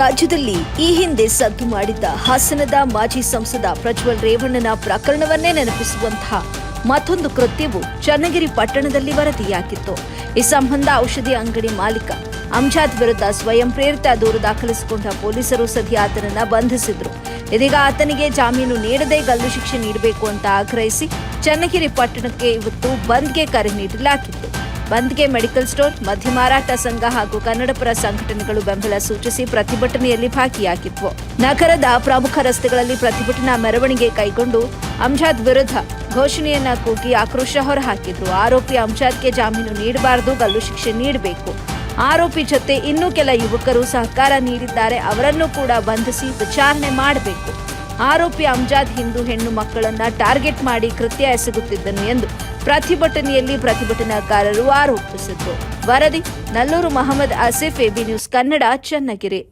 ರಾಜ್ಯದಲ್ಲಿ ಈ ಹಿಂದೆ ಸದ್ದು ಮಾಡಿದ್ದ ಹಾಸನದ ಮಾಜಿ ಸಂಸದ ಪ್ರಜ್ವಲ್ ರೇವಣ್ಣನ ಪ್ರಕರಣವನ್ನೇ ನೆನಪಿಸುವಂತಹ ಮತ್ತೊಂದು ಕೃತ್ಯವು ಚನ್ನಗಿರಿ ಪಟ್ಟಣದಲ್ಲಿ ವರದಿಯಾಗಿತ್ತು. ಈ ಸಂಬಂಧ ಔಷಧಿ ಅಂಗಡಿ ಮಾಲೀಕ ಅಂಜಾದ್ ವಿರುದ್ಧ ಸ್ವಯಂ ಪ್ರೇರಿತ ದೂರು ದಾಖಲಿಸಿಕೊಂಡ ಪೊಲೀಸರು ಸದ್ಯ ಆತನನ್ನ ಬಂಧಿಸಿದ್ರು. ಇದೀಗ ಆತನಿಗೆ ಜಾಮೀನು ನೀಡದೆ ಗಲ್ಲು ಶಿಕ್ಷೆ ನೀಡಬೇಕು ಅಂತ ಆಗ್ರಹಿಸಿ ಚನ್ನಗಿರಿ ಪಟ್ಟಣಕ್ಕೆ ಇವತ್ತು ಬಂದ್ಗೆ ಕರೆ ನೀಡಲಾಗಿತ್ತು. ಬಂದ್ಗೆ ಮೆಡಿಕಲ್ ಸ್ಟೋರ್ ಮಧ್ಯ ಮಾರಾಟ ಸಂಘ ಹಾಗೂ ಕನ್ನಡಪರ ಸಂಘಟನೆಗಳು ಬೆಂಬಲ ಸೂಚಿಸಿ ಪ್ರತಿಭಟನೆಯಲ್ಲಿ ಭಾಗಿಯಾಗಿದ್ವು. ನಗರದ ಪ್ರಮುಖ ರಸ್ತೆಗಳಲ್ಲಿ ಪ್ರತಿಭಟನಾ ಮೆರವಣಿಗೆ ಕೈಗೊಂಡು ಅಂಜಾದ್ ವಿರುದ್ಧ ಘೋಷಣೆಯನ್ನ ಕೂಗಿ ಆಕ್ರೋಶ ಹೊರಹಾಕಿದ್ರು. ಆರೋಪಿ ಅಂಜಾದ್ಗೆ ಜಾಮೀನು ನೀಡಬಾರದು, ಗಲ್ಲು ಶಿಕ್ಷೆ ನೀಡಬೇಕು. ಆರೋಪಿ ಜೊತೆ ಇನ್ನೂ ಕೆಲ ಯುವಕರು ಸಹಕಾರ ನೀಡಿದ್ದಾರೆ. ಅವರನ್ನು ಕೂಡ ಬಂಧಿಸಿ ವಿಚಾರಣೆ ಮಾಡಬೇಕು. ಆರೋಪಿ ಅಮ್ಜಾದ್ ಹಿಂದೂ ಹೆಣ್ಣು ಮಕ್ಕಳನ್ನ ಟಾರ್ಗೆಟ್ ಮಾಡಿ ಕೃತ್ಯ ಎಸಗುತ್ತಿದ್ದನು ಎಂದು ಪ್ರತಿಭಟನೆಯಲ್ಲಿ ಪ್ರತಿಭಟನಾಕಾರರು ಆರೋಪಿಸಿದ್ರು. ವರದಿ, Nallur Mohammed Asif AB news Kannada, Channagiri.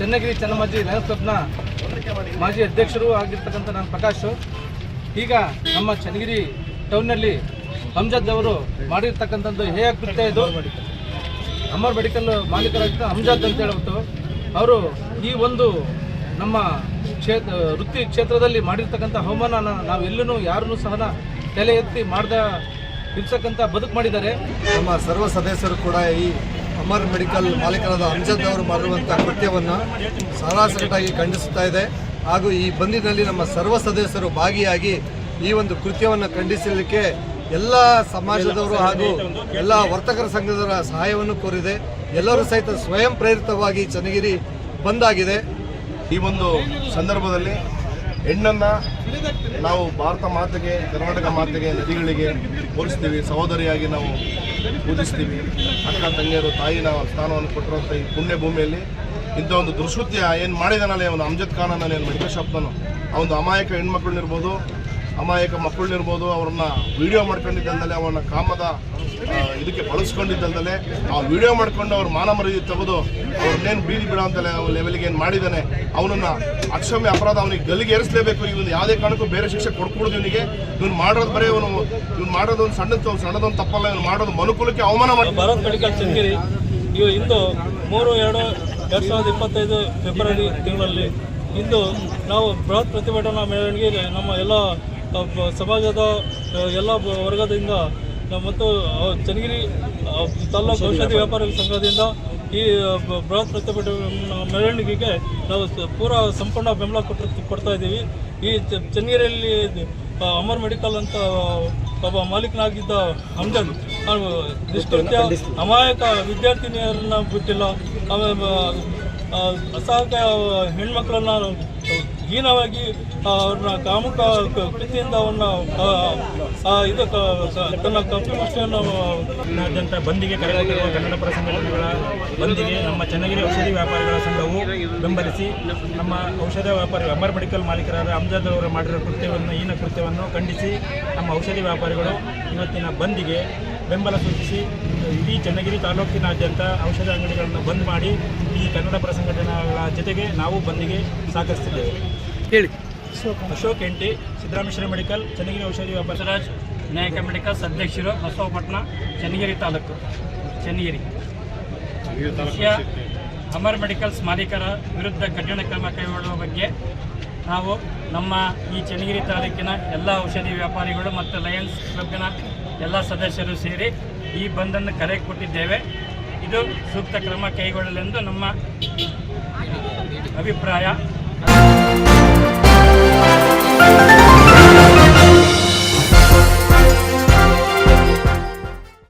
Channagiri Channamajji Lions ಕ್ಲಬ್ನ ಮಾಜಿ ಅಧ್ಯಕ್ಷರು ಆಗಿರ್ತಕ್ಕಂಥ ನಾನು ಪ್ರಕಾಶ್. ಈಗ ನಮ್ಮ ಚನ್ನಗಿರಿ ಟೌನ್ನಲ್ಲಿ ಹಮ್ಜದ್ ಅವರು ಮಾಡಿರ್ತಕ್ಕಂಥದ್ದು ಹೇಯ ಕೃತ್ಯ ಇದು. ಅಮರ್ ಮೆಡಿಕಲ್ ಮಾಲೀಕರಾಗಿದ್ದ ಹಮ್ಜದ್ ಅಂತ ಹೇಳ್ಬಿಟ್ಟು ಅವರು ಈ ಒಂದು ನಮ್ಮ ಕ್ಷೇತ್ರ, ವೃತ್ತಿ ಕ್ಷೇತ್ರದಲ್ಲಿ ಮಾಡಿರ್ತಕ್ಕಂಥ ಹವಾಮಾನ ನಾವು ಎಲ್ಲೂ ಯಾರನ್ನೂ ಸಹ ತಲೆ ಎತ್ತಿ ಮಾಡ್ದ ಇರ್ತಕ್ಕಂಥ ಬದುಕು ಮಾಡಿದ್ದಾರೆ. ನಮ್ಮ ಸರ್ವ ಸದಸ್ಯರು ಕೂಡ ಈ ಅಮರ್ ಮೆಡಿಕಲ್ ಮಾಲೀಕರಾದ ಅಂಜದ್ ಅವರು ಮಾಡಿರುವಂಥ ಕೃತ್ಯವನ್ನು ಸಾರಾಸಗಟಾಗಿ ಖಂಡಿಸುತ್ತಾ ಇದೆ. ಹಾಗೂ ಈ ಬಂದಿನಲ್ಲಿ ನಮ್ಮ ಸರ್ವ ಸದಸ್ಯರು ಭಾಗಿಯಾಗಿ ಈ ಒಂದು ಕೃತ್ಯವನ್ನು ಖಂಡಿಸಲಿಕ್ಕೆ ಎಲ್ಲ ಸಮಾಜದವರು ಹಾಗೂ ಎಲ್ಲ ವರ್ತಕರ ಸಂಘದವರ ಸಹಾಯವನ್ನು ಕೋರಿದೆ. ಎಲ್ಲರೂ ಸಹಿತ ಸ್ವಯಂ ಪ್ರೇರಿತವಾಗಿ ಚನ್ನಗಿರಿ ಬಂದಾಗಿದೆ. ಈ ಒಂದು ಸಂದರ್ಭದಲ್ಲಿ ಹೆಣ್ಣನ್ನು ನಾವು ಭಾರತ ಮಾತೆಗೆ, ಕರ್ನಾಟಕ ಮಾತೆಗೆ, ನದಿಗಳಿಗೆ ಹೋಲಿಸ್ತೀವಿ. ಸಹೋದರಿಯಾಗಿ ನಾವು ಪೂಜಿಸ್ತೀವಿ. ಅಕ್ಕ, ತಂಗಿಯರು, ತಾಯಿನ ಸ್ಥಾನವನ್ನು ಕೊಟ್ಟಿರುವಂಥ ಈ ಪುಣ್ಯ ಭೂಮಿಯಲ್ಲಿ ಇಂಥ ಒಂದು ದುಷ್ಕೃತ್ಯ ಏನು ಮಾಡಿದಾನಲ್ಲ ಅವನು ಅಮ್ಜದ್ ಖಾನ್ ಅನ್ನೋ ಏನು ಮೆಡಿಕಲ್ ಶಾಪ್ತನು ಆ ಒಂದು ಅಮಾಯಕ ಹೆಣ್ಮಕ್ಳನ್ನಿರ್ಬೋದು ಅಮಾಯಕ ಮಕ್ಕಳನ್ನಿರ್ಬೋದು ಅವ್ರನ್ನ ವಿಡಿಯೋ ಮಾಡ್ಕೊಂಡಿದ್ದಲ್ದಲೆ ಅವನ ಕಾಮದ ಇದಕ್ಕೆ ಬಳಸ್ಕೊಂಡಿದ್ದಲ್ದಲೆ, ಆ ವಿಡಿಯೋ ಮಾಡ್ಕೊಂಡು ಅವ್ರ ಮಾನ ಮರ್ಯಾದೆ ತೆಗೆದು ಅವ್ರನ್ನೇನು ಬೀದಿ ಬಿಡೋ ಅಂತ ಲೆವೆಲ್ಗೆ ಏನು ಮಾಡಿದ್ದಾನೆ, ಅವನನ್ನ ಅಕ್ಷಮ್ಯ ಅಪರಾಧ ಅವನಿಗೆ ಗಲ್ಲಿಗೆ ಏರಿಸಲೇಬೇಕು. ಇವನು ಯಾವುದೇ ಕಾರಣಕ್ಕೂ ಬೇರೆ ಶಿಕ್ಷೆ ಕೊಡ್ಕೊಡೋದು ಇವನಿಗೆ. ಇವ್ನು ಮಾಡೋದು ಬರೀ ಇವನು ಇವ್ನು ಮಾಡೋದು ಒಂದು ಸಣ್ಣದ ಸಣ್ಣದೊಂದು ತಪ್ಪಲ್ಲ, ಇವ್ನು ಮಾಡೋದು ಮನುಕುಲಕ್ಕೆ ಅವಮಾನ ಮಾಡಿ ಭಾರತ್ ಇವು ಇಂದು ಮೂರು, ಎರಡು ಎರಡು ಸಾವಿರದ ಇಪ್ಪತ್ತೈದು ಫೆಬ್ರವರಿ ತಿಂಗಳಲ್ಲಿ ಇಂದು ನಾವು ಬೃಹತ್ ಪ್ರತಿಭಟನಾ ಮೆರವಣಿಗೆ ನಮ್ಮ ಎಲ್ಲ ಸಮಾಜದ ಎಲ್ಲ ವರ್ಗದಿಂದ ಮತ್ತು ಚನ್ನಗಿರಿ ತಾಲೂಕು ತಾಲ್ಲೂಕು ಔಷಧಿ ವ್ಯಾಪಾರಿಗಳ ಸಂಘದಿಂದ ಈ ಬೃಹತ್ ಪ್ರತಿಭಟನೆ ಮೆರವಣಿಗೆಗೆ ನಾವು ಪೂರ ಸಂಪೂರ್ಣ ಬೆಂಬಲ ಕೊಟ್ಟು ಕೊಡ್ತಾ ಇದ್ದೀವಿ. ಈ ಚನ್ನಗಿರಿಯಲ್ಲಿ ಅಮರ್ ಮೆಡಿಕಲ್ ಅಂತ ಒಬ್ಬ ಮಾಲೀಕನಾಗಿದ್ದ ಅಂಜನ್ ದುಷ್ಕೃತ್ಯ ಅಮಾಯಕ ವಿದ್ಯಾರ್ಥಿನಿಯರನ್ನ ಬಿಟ್ಟಿಲ್ಲ. ಆಮೇಲೆ ಅಸಹಾಯಕ ಹೆಣ್ಮಕ್ಳನ್ನ ಹೀನವಾಗಿ ಅವ್ರನ್ನ ಕಾಮುಕ ಕೃತಿಯಿಂದ ಅವನ್ನ ಇದು ತನ್ನ ಕಪಿಮುಷ್ಟಿಯನ್ನು ನಾದ್ಯಂತ ಬಂದಿಗೆ ಕನ್ನಡ ಪರ ಸಂಘಟನೆಗಳ ಬಂದಿಗೆ ನಮ್ಮ ಚನ್ನಗಿರಿ ಔಷಧಿ ವ್ಯಾಪಾರಿಗಳ ಸಂಘವು ಬೆಂಬಲಿಸಿ ನಮ್ಮ ಔಷಧ ವ್ಯಾಪಾರಿ ಅಮರ್ ಮೆಡಿಕಲ್ ಮಾಲೀಕರಾದ ಅಮ್ಜಾದ್ ಅವರು ಮಾಡಿರೋ ಕೃತ್ಯವನ್ನು ಈನ ಕೃತ್ಯವನ್ನು ಖಂಡಿಸಿ ನಮ್ಮ ಔಷಧಿ ವ್ಯಾಪಾರಿಗಳು ಇವತ್ತಿನ ಬಂದಿಗೆ ಬೆಂಬಲ ಸೂಚಿಸಿ ಇಡೀ ಚನ್ನಗಿರಿ ತಾಲೂಕಿನಾದ್ಯಂತ ಔಷಧ ಅಂಗಡಿಗಳನ್ನು ಬಂದ್ ಮಾಡಿ ಈ ಕನ್ನಡ ಪರ ಸಂಘಟನೆಗಳ ಜೊತೆಗೆ ನಾವು ಬಂದಿಗೆ ಸಹಕರಿಸ್ತಿದ್ದೇವೆ ಹೇಳಿ. ಅಶೋಕ್ ಎಂಟಿ ಸಿದ್ದರಾಮೇಶ್ವರ ಮೆಡಿಕಲ್ ಚನ್ನಗಿರಿ ಔಷಧಿ ವ್ಯಾಪಾರ ಬಸವರಾಜ್ ವಿನಾಯಕ ಮೆಡಿಕಲ್ಸ್ ಅಧ್ಯಕ್ಷರು ಬಸವಪಟ್ಟಣ ಚನ್ನಗಿರಿ ತಾಲೂಕು ಚನ್ನಗಿರಿ. ವಿಷಯ ಅಮರ್ ಮೆಡಿಕಲ್ಸ್ ಮಾಲೀಕರ ವಿರುದ್ಧ ಕಠಿಣ ಕ್ರಮ ಕೈಗೊಳ್ಳುವ ಬಗ್ಗೆ ನಾವು ನಮ್ಮ ಈ ಚನ್ನಗಿರಿ ತಾಲೂಕಿನ ಎಲ್ಲ ಔಷಧಿ ವ್ಯಾಪಾರಿಗಳು ಮತ್ತು ಲಯನ್ಸ್ ಕ್ಲಬ್ನ ಎಲ್ಲ ಸದಸ್ಯರು ಸೇರಿ ಈ ಬಂದನ್ನು ಕರೆ ಕೊಟ್ಟಿದ್ದೇವೆ. ಇದು ಸೂಕ್ತ ಕ್ರಮ ಕೈಗೊಳ್ಳಲೆಂದು ನಮ್ಮ ಅಭಿಪ್ರಾಯ.